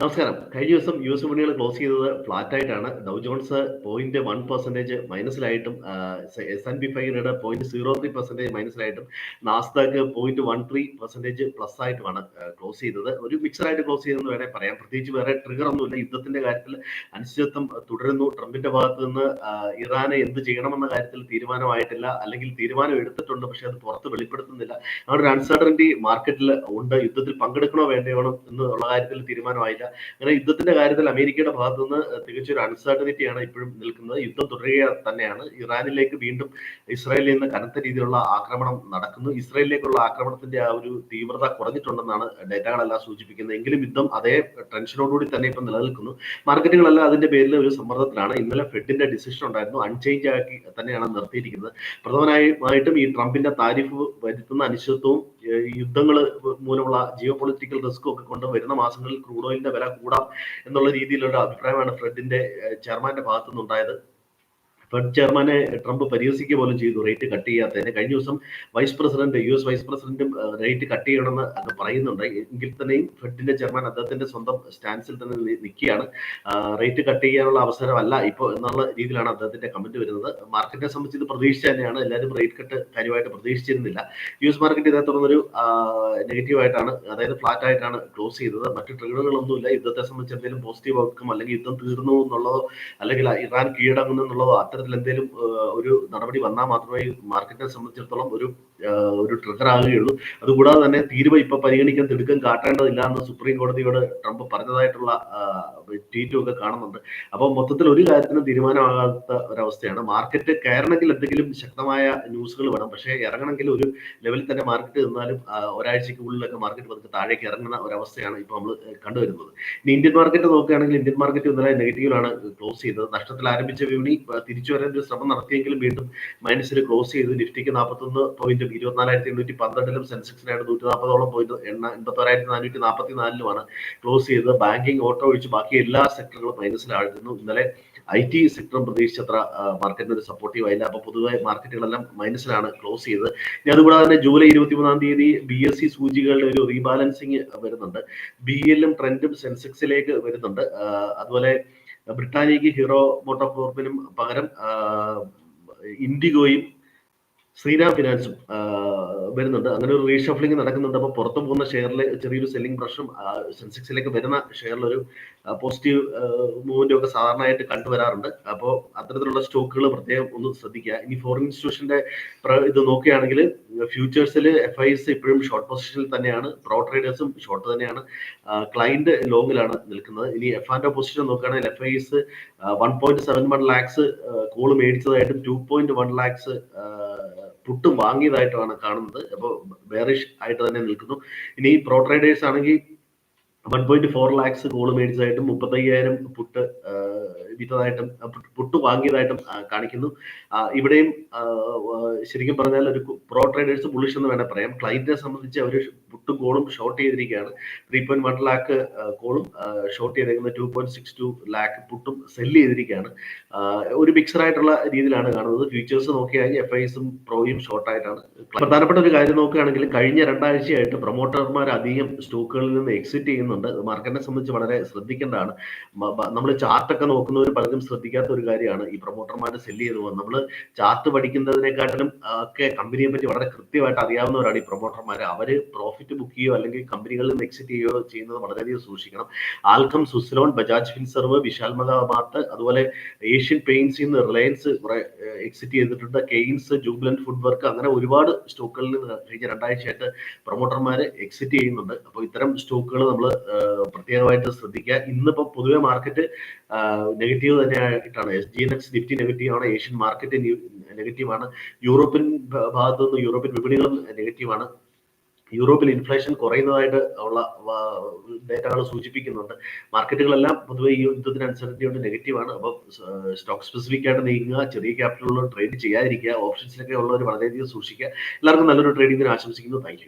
നമസ്കാരം. കഴിഞ്ഞ ദിവസം യു എസ് വിപണികൾ ക്ലോസ് ചെയ്തത് ഫ്ലാറ്റ് ആയിട്ടാണ്. Dow Jones point one percentage മൈനസിലായിട്ടും S N P ഫൈവിനയുടെ point zero three percentage മൈനസിലായിട്ടും Nasdaq point one three percentage plus ആയിട്ടുമാണ് close ചെയ്തത്. ഒരു മിക്സർ ആയിട്ട് ക്ലോസ് ചെയ്തെന്ന് വേണേൽ പറയാം. പ്രത്യേകിച്ച് വേറെ ട്രിഗർ ഒന്നുമില്ല. യുദ്ധത്തിന്റെ കാര്യത്തിൽ അനിശ്ചിതത്വം തുടരുന്നു. ട്രംപിന്റെ ഭാഗത്ത് നിന്ന് ഇറാനെ എന്ത് ചെയ്യണമെന്ന കാര്യത്തിൽ തീരുമാനമായിട്ടില്ല. അല്ലെങ്കിൽ തീരുമാനം എടുത്തിട്ടുണ്ട് പക്ഷെ അത് പുറത്ത് വെളിപ്പെടുത്തുന്നില്ല. അങ്ങനെ ഒരു അൺസർട്ടനിറ്റി മാർക്കറ്റിൽ ഉണ്ട്. യുദ്ധത്തിൽ പങ്കെടുക്കണോ വേണ്ടയോ എന്നുള്ള കാര്യത്തിൽ തീരുമാനമായില്ല. അങ്ങനെ യുദ്ധത്തിന്റെ കാര്യത്തിൽ അമേരിക്കയുടെ ഭാഗത്തു നിന്ന് തികച്ചൊരു അൺസർട്ടനിറ്റിയാണ് ഇപ്പോഴും നിൽക്കുന്നത്. യുദ്ധം തുടരുക തന്നെയാണ്. ഇറാനിലേക്ക് വീണ്ടും ഇസ്രായേലിൽ നിന്ന് കനത്ത രീതിയിലുള്ള ആക്രമണം നടക്കുന്നു. ഇസ്രായേലിലേക്കുള്ള ആക്രമണത്തിന്റെ ആ ഒരു തീവ്രത കുറഞ്ഞിട്ടുണ്ടെന്നാണ് ഡേറ്റകളെല്ലാം സൂചിപ്പിക്കുന്നത്. എങ്കിലും യുദ്ധം അതേ ടെൻഷനോടുകൂടി തന്നെ ഇപ്പം നിലനിൽക്കുന്നു. മാർക്കറ്റുകളെല്ലാം അതിന്റെ പേരിൽ ഒരു സമ്മർദ്ദത്തിലാണ്. ഇന്നലെ ഫെഡിന്റെ ഡിസിഷൻ ഉണ്ടായിരുന്നു. അൺചേഞ്ച് ആക്കി തന്നെയാണ് നിർത്തിയിരിക്കുന്നത്. പ്രധാനമായിട്ടും ഈ ട്രംപിന്റെ താരിഫ് വരുത്തുന്ന അനിശ്ചിതത്വവും യുദ്ധങ്ങൾ മൂലമുള്ള ജിയോ പൊളിറ്റിക്കൽ റിസ്ക്കും ഒക്കെ കൊണ്ട് വരുന്ന മാസങ്ങളിൽ ക്രൂഡ് ഓയിലിന്റെ വില കൂടാം എന്നുള്ള രീതിയിലുള്ള അഭിപ്രായമാണ് ഫ്രെഡിന്റെ ചെയർമാന്റെ ഭാഗത്തു നിന്നുണ്ടായത് ഫെഡ് ചെയർമാനെ ട്രംപ് പരിഹസിക്കുക പോലും ചെയ്തു റേറ്റ് കട്ട് ചെയ്യാത്തതിന് കഴിഞ്ഞ ദിവസം vice president U S vice പ്രസിഡന്റും റേറ്റ് കട്ട് ചെയ്യണമെന്ന് അത് പറയുന്നുണ്ട്. എങ്കിൽ തന്നെയും ഫെഡിന്റെ ചെയർമാൻ അദ്ദേഹത്തിന്റെ സ്വന്തം സ്റ്റാൻസിൽ തന്നെ നിൽക്കുകയാണ്. റേറ്റ് കട്ട് ചെയ്യാനുള്ള അവസരമല്ല ഇപ്പോൾ എന്നുള്ള രീതിയിലാണ് അദ്ദേഹത്തിന്റെ കമന്റ് വരുന്നത്. മാർക്കറ്റിനെ സംബന്ധിച്ച് ഇത് പ്രതീക്ഷിച്ച തന്നെയാണ്. എല്ലാവരും റേറ്റ് കട്ട് കാര്യമായിട്ട് പ്രതീക്ഷിച്ചിരുന്നില്ല. യു എസ് മാർക്കറ്റ് ഇതേ തുടർന്നൊരു നെഗറ്റീവ് ആയിട്ടാണ് അതായത് ഫ്ലാറ്റ് ആയിട്ടാണ് ക്ലോസ് ചെയ്തത്. മറ്റു ട്രിഗറുകളൊന്നുമില്ല യുദ്ധത്തെ സംബന്ധിച്ച് എന്തെങ്കിലും പോസിറ്റീവ് ഔട്ട്കം അല്ലെങ്കിൽ യുദ്ധം തീർന്നു എന്നുള്ളതോ അല്ലെങ്കിൽ ഇറാൻ കീഴടങ്ങുന്നു എന്നുള്ളതോ അത്തരത്തിൽ എന്തെങ്കിലും ഒരു നടപടി വന്നാൽ മാത്രമേ മാർക്കറ്റിനെ സംബന്ധിച്ചിടത്തോളം ഒരു ഒരു ട്രിഗർ ആകുകയുള്ളൂ. അതുകൂടാതെ തന്നെ തീരുവ ഇപ്പൊ പരിഗണിക്കാൻ തിടുക്കം കാട്ടേണ്ടതില്ല എന്ന് സുപ്രീം കോടതിയോട് ട്രംപ് പറഞ്ഞതായിട്ടുള്ള ട്വീറ്റും ഒക്കെ കാണുന്നുണ്ട്. അപ്പോൾ മൊത്തത്തിൽ ഒരു കാര്യത്തിനും തീരുമാനമാകാത്ത ഒരവസ്ഥയാണ്. മാർക്കറ്റ് കയറണമെങ്കിൽ എന്തെങ്കിലും ശക്തമായ ന്യൂസുകൾ വേണം. പക്ഷേ ഇറങ്ങണമെങ്കിൽ ഒരു ലെവലിൽ തന്നെ മാർക്കറ്റ് നിന്നാലും ഒരാഴ്ചയ്ക്ക് ഉള്ളിലൊക്കെ മാർക്കറ്റ് പതുക്കെ താഴേക്ക് ഇറങ്ങുന്ന ഒരവസ്ഥയാണ് ഇപ്പോൾ നമ്മൾ കണ്ടുവരുന്നത്. ഇനി ഇന്ത്യൻ മാർക്കറ്റ് നോക്കുകയാണെങ്കിൽ ഇന്ത്യൻ മാർക്കറ്റ് ഇന്നലെ നെഗറ്റീവിലാണ് ക്ലോസ് ചെയ്തത്. നഷ്ടത്തിൽ ആരംഭിച്ച വിപണി തിരിച്ചു വരാൻ ഒരു ശ്രമം നടത്തിയെങ്കിലും വീണ്ടും മൈനസിൽ ക്ലോസ് ചെയ്ത് നിഫ്റ്റിക്ക് നാൽപ്പത്തൊന്ന് പോയിന്റും ഇരുപത്തിനാലായിരത്തി എണ്ണൂറ്റി പന്ത്രണ്ടിലും സെൻസെക്സിനായിട്ട് നൂറ്റി നാൽപ്പതോളം പോയിന്റ് എണ്ണ എൺപത്തോരായിരത്തി നാനൂറ്റി നാൽപ്പത്തി നാലിലുമാണ് ക്ലോസ് ചെയ്തത് ബാങ്കിങ് ഓട്ടോ ഒഴിച്ച് ബാക്കി എല്ലാ സെക്ടറുകളും മൈനസിലായിരുന്നു ഇന്നലെ ഐ ടി സെക്ടറും പ്രതീക്ഷിച്ചത്ര മാർക്കറ്റിന് ഒരു സപ്പോർട്ടീവ് ആയില്ല. അപ്പൊ പൊതുവെ മാർക്കറ്റുകളെല്ലാം മൈനസിലാണ് ക്ലോസ് ചെയ്തത്. ഇനി അതുകൂടാതെ തന്നെ ജൂലൈ ഇരുപത്തിമൂന്നാം തീയതി ബി എസ് സി സൂചികളുടെ ഒരു റീബാലൻസിങ് വരുന്നുണ്ട്. ബി എല്ലും ട്രെൻഡും സെൻസെക്സിലേക്ക് വരുന്നുണ്ട്. അതുപോലെ ബ്രിട്ടാനിയക്ക് ഹീറോ മോട്ടോകോർപ്പിനും പകരം ഇൻഡിഗോയും ശ്രീരാം ഫിനാൻസും വരുന്നുണ്ട്. അങ്ങനെ ഒരു റീഷഫ്ലിംഗ് നടക്കുന്നുണ്ട്. അപ്പോൾ പുറത്തു പോകുന്ന ഷെയറിൽ ചെറിയൊരു സെല്ലിംഗ് പ്രഷറും സെൻസെക്സിലേക്ക് വരുന്ന ഷെയറിൽ ഒരു പോസിറ്റീവ് മൂവ്മെന്റ് ഒക്കെ സാധാരണയായിട്ട് കണ്ടുവരാറുണ്ട് അപ്പോൾ അത്തരത്തിലുള്ള സ്റ്റോക്കുകൾ പ്രത്യേകം ഒന്ന് ശ്രദ്ധിക്കുക. ഇനി ഫോറിൻ ഇൻസ്റ്റിറ്റ്യൂഷന്റെ ഇത് നോക്കുകയാണെങ്കിൽ ഫ്യൂച്ചേഴ്സിൽ എഫ് ഐസ് ഇപ്പോഴും ഷോർട്ട് പൊസിഷനിൽ തന്നെയാണ്. പ്രോ ട്രേഡേഴ്സും ഷോർട്ട് തന്നെയാണ്. ക്ലൈന്റ് ലോങ്ങിലാണ് നിൽക്കുന്നത്. ഇനി എഫ് ആൻഡ് പൊസിഷൻ നോക്കുകയാണെങ്കിൽ F Is one point seven one lakhs call മേടിച്ചതായിട്ടും two point one lakhs പുട്ടും വാങ്ങിയതായിട്ടാണ് കാണുന്നത്. അപ്പോൾ ബെയറിഷ് ആയിട്ട് തന്നെ നിൽക്കുന്നു. ഇനി പ്രോ ട്രേഡേഴ്സ് ആണെങ്കിൽ one point four lakhs call മേടിച്ചതായിട്ടും മുപ്പത്തയ്യായിരം പുട്ട് വിറ്റതായിട്ടും പുട്ട് വാങ്ങിയതായിട്ടും കാണിക്കുന്നു. ഇവിടെയും ശരിക്കും പറഞ്ഞാൽ ഒരു പ്രോ ട്രേഡേഴ്സ് ബുള്ളിഷ് എന്ന് വേണേൽ പറയാം. ക്ലൈന്റിനെ സംബന്ധിച്ച് അവർ പുട്ട് കോളും ഷോർട്ട് ചെയ്തിരിക്കുകയാണ്. ത്രീ പോയിന്റ് വൺ ലാക്ക് കോളും ഷോർട്ട് ചെയ്തിരിക്കുന്ന two point six two lakh പുട്ടും സെല്ല് ചെയ്തിരിക്കുകയാണ്. ഒരു മിക്സറായിട്ടുള്ള രീതിയിലാണ് കാണുന്നത്. ഫ്യൂച്ചേഴ്സ് നോക്കിയാൽ എഫ് ഐസും പ്രോയും ഷോർട്ട് ആയിട്ടാണ്. പ്രധാനപ്പെട്ട ഒരു കാര്യം നോക്കുകയാണെങ്കിൽ കഴിഞ്ഞ രണ്ടാഴ്ചയായിട്ട് പ്രൊമോട്ടർമാർ അധികം സ്റ്റോക്കുകളിൽ നിന്ന് എക്സിറ്റ് ചെയ്യുന്നുണ്ട്. മാർക്കറ്റിനെ സംബന്ധിച്ച് വളരെ ശ്രദ്ധിക്കേണ്ടതാണ്. നമ്മൾ ചാർട്ടൊക്കെ നോക്കുന്നവർ പലരും ശ്രദ്ധിക്കാത്ത ഒരു കാര്യമാണ് ഈ പ്രൊമോട്ടർമാർ സെല്ല് ചെയ്തു പോകുന്നത്. നമ്മൾ ചാർട്ട് പഠിക്കുന്നതിനെക്കാട്ടിലും ഒക്കെ കമ്പനിയെ പറ്റി വളരെ കൃത്യമായിട്ട് അറിയാവുന്നവരാണ് ഈ പ്രൊമോട്ടർമാർ അവർ പ്രോഫിറ്റ് ബുക്ക് ചെയ്യുകയോ അല്ലെങ്കിൽ കമ്പനികളിൽ നിന്ന് എക്സിറ്റ് ചെയ്യുകയോ ചെയ്യുന്നത് വളരെയധികം സൂക്ഷിക്കണം. ആൽക്കം സുസ്ലോൺ ബജാജ് ഫിൻസർവ് വിശാൽ മാർട്ട് അതുപോലെ ഏഷ്യൻ പെയിൻസിൽ നിന്ന് റിലയൻസ് കുറെ എക്സിറ്റ് ചെയ്തിട്ടുണ്ട്. കെയിൻസ് ജൂബ്ലൻ ഫുഡ് വർക്ക് അങ്ങനെ ഒരുപാട് സ്റ്റോക്കുകളിൽ നിന്ന് കഴിഞ്ഞ രണ്ടാഴ്ചയായിട്ട് പ്രൊമോട്ടർമാർ എക്സിറ്റ് ചെയ്യുന്നുണ്ട്. അപ്പോൾ ഇത്തരം സ്റ്റോക്കുകൾ നമ്മൾ പ്രത്യേകമായിട്ട് ശ്രദ്ധിക്കുക. ഇന്നിപ്പോൾ പൊതുവെ market negative തന്നെയായിട്ടാണ്. S G N X Nifty negative ആണ് ഏഷ്യൻ മാർക്കറ്റ് നെഗറ്റീവ് ആണ്. യൂറോപ്യൻ ഭാഗത്തു നിന്ന് യൂറോപ്യൻ വിപണികളും നെഗറ്റീവ് ആണ്. യൂറോപ്പിൽ ഇൻഫ്ലേഷൻ കുറയുന്നതായിട്ട് ഉള്ള ഡേറ്റകൾ സൂചിപ്പിക്കുന്നുണ്ട്. മാർക്കറ്റുകളെല്ലാം പൊതുവെ ഈ യുദ്ധത്തിന് അനുസരിച്ച് കൊണ്ട് നെഗറ്റീവ് ആണ്. അപ്പോൾ സ്റ്റോക്ക് സ്പെസിഫിക് ആയിട്ട് നീങ്ങുക ചെറിയ ക്യാപിറ്റലുള്ള ട്രേഡ് ചെയ്യാതിരിക്കുക ഓപ്ഷൻസിലൊക്കെ ഉള്ളവർ വളരെയധികം സൂക്ഷിക്കുക. എല്ലാവർക്കും നല്ലൊരു ട്രേഡിംഗിന് ആശംസിക്കുന്നു. താങ്ക്